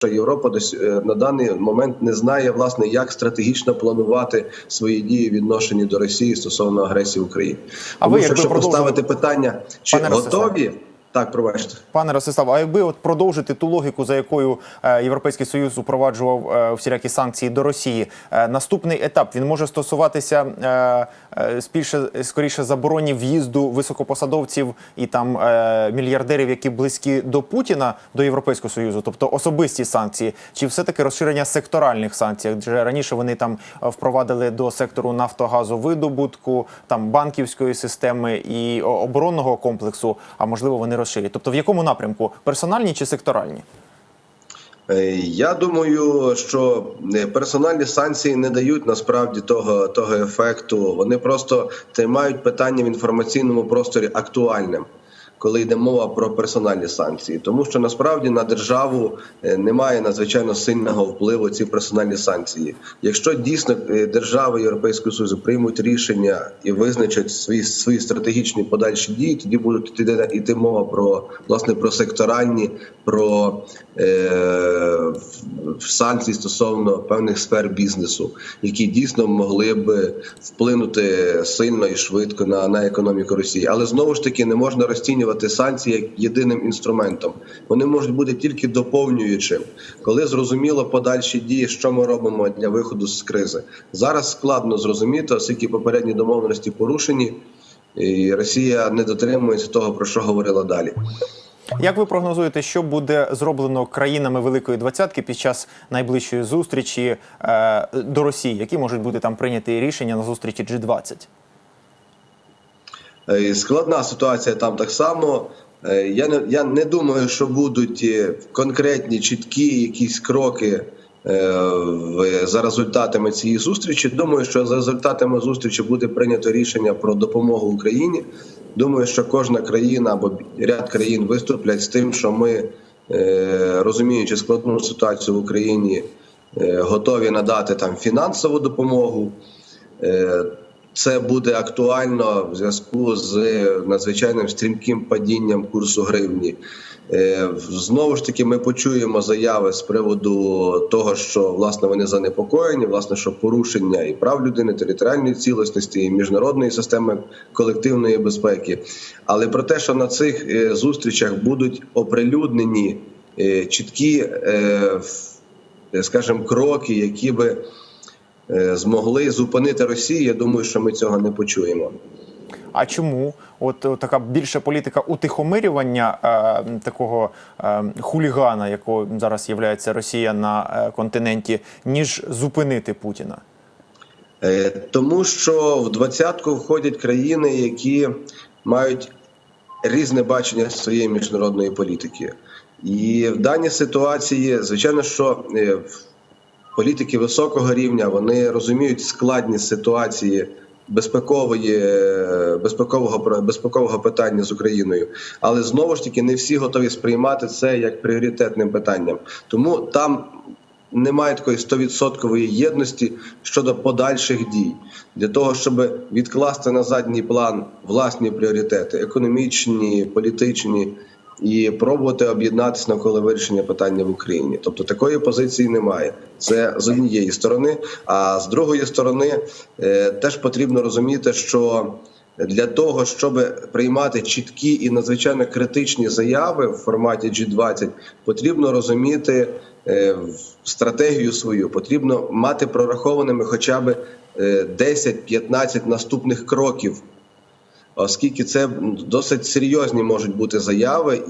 що Європа дос- е, на даний момент не знає власне, як стратегічно планувати свої дії відношені відношенні до Росії стосовно агресії України. А Тому ви, що якщо поставити питання, чи Пане готові, так пробачте. Пане Ростислав, а якби от продовжити ту логіку, за якою е, Європейський Союз упроваджував е, всілякі санкції до Росії, е, наступний етап він може стосуватися спільше скоріше забороні в'їзду високопосадовців і там мільярдерів, які близькі до Путіна до Європейського союзу, тобто особисті санкції, чи все таки розширення секторальних санкцій? Адже раніше вони там впровадили до сектору нафтогазовидобутку, там банківської системи і оборонного комплексу. А можливо, вони розширять. Тобто, в якому напрямку персональні чи секторальні? Е, Я думаю, що е, персональні санкції не дають насправді того, того ефекту. Вони просто тримають питання в інформаційному просторі актуальним, коли йде мова про персональні санкції, тому що насправді на державу е, немає надзвичайно сильного впливу ці персональні санкції. Якщо дійсно е, держави Європейського Союзу приймуть рішення і визначать свої свої стратегічні подальші дії, тоді будуть йти, йти мова про власне про секторальні, про е, санкції стосовно певних сфер бізнесу, які дійсно могли б вплинути сильно і швидко на, на економіку Росії. Але знову ж таки не можна розцінювати санкції як єдиним інструментом. Вони можуть бути тільки доповнюючим, коли зрозуміло подальші дії, що ми робимо для виходу з кризи. Зараз складно зрозуміти, оскільки попередні домовленості порушені, і Росія не дотримується того, про що говорила далі. Як ви прогнозуєте, що буде зроблено країнами Великої Двадцятки під час найближчої зустрічі е, до Росії? Які можуть бути там прийняті рішення на зустрічі G20? Е, Складна ситуація там так само. Е, Я не, я не думаю, що будуть е, конкретні чіткі якісь кроки за результатами цієї зустрічі. Думаю, що за результатами зустрічі буде прийнято рішення про допомогу Україні. Думаю, що кожна країна або ряд країн виступлять з тим, що ми, розуміючи складну ситуацію в Україні, готові надати там фінансову допомогу. Це буде актуально в зв'язку з надзвичайним стрімким падінням курсу гривні. Е, Знову ж таки, ми почуємо заяви з приводу того, що власне вони занепокоєні, власне, що порушення і прав людини, територіальної цілісності, і міжнародної системи колективної безпеки. Але про те, що на цих е, зустрічах будуть оприлюднені е, чіткі, скажімо, кроки, які би змогли зупинити Росію. Я думаю, що ми цього не почуємо. А чому? От, от така більша політика утихомирювання е, такого е, хулігана, якою зараз є Росія на е, континенті, ніж зупинити Путіна? Е, Тому що в двадцятку входять країни, які мають різне бачення своєї міжнародної політики. І в даній ситуації, звичайно, що е, політики високого рівня вони розуміють складність ситуації безпекової безпекового безпекового питання з Україною, але знову ж таки не всі готові сприймати це як пріоритетним питанням. Тому там немає такої стовідсоткової єдності щодо подальших дій для того, щоб відкласти на задній план власні пріоритети економічні, політичні. І пробувати об'єднатися навколо вирішення питання в Україні, тобто такої позиції немає. Це з однієї сторони. А з другої сторони, е, теж потрібно розуміти, що для того, щоб приймати чіткі і надзвичайно критичні заяви в форматі G20, потрібно розуміти е, стратегію свою, потрібно мати прорахованими хоча б е, 10-15 наступних кроків, оскільки це досить серйозні можуть бути заяви.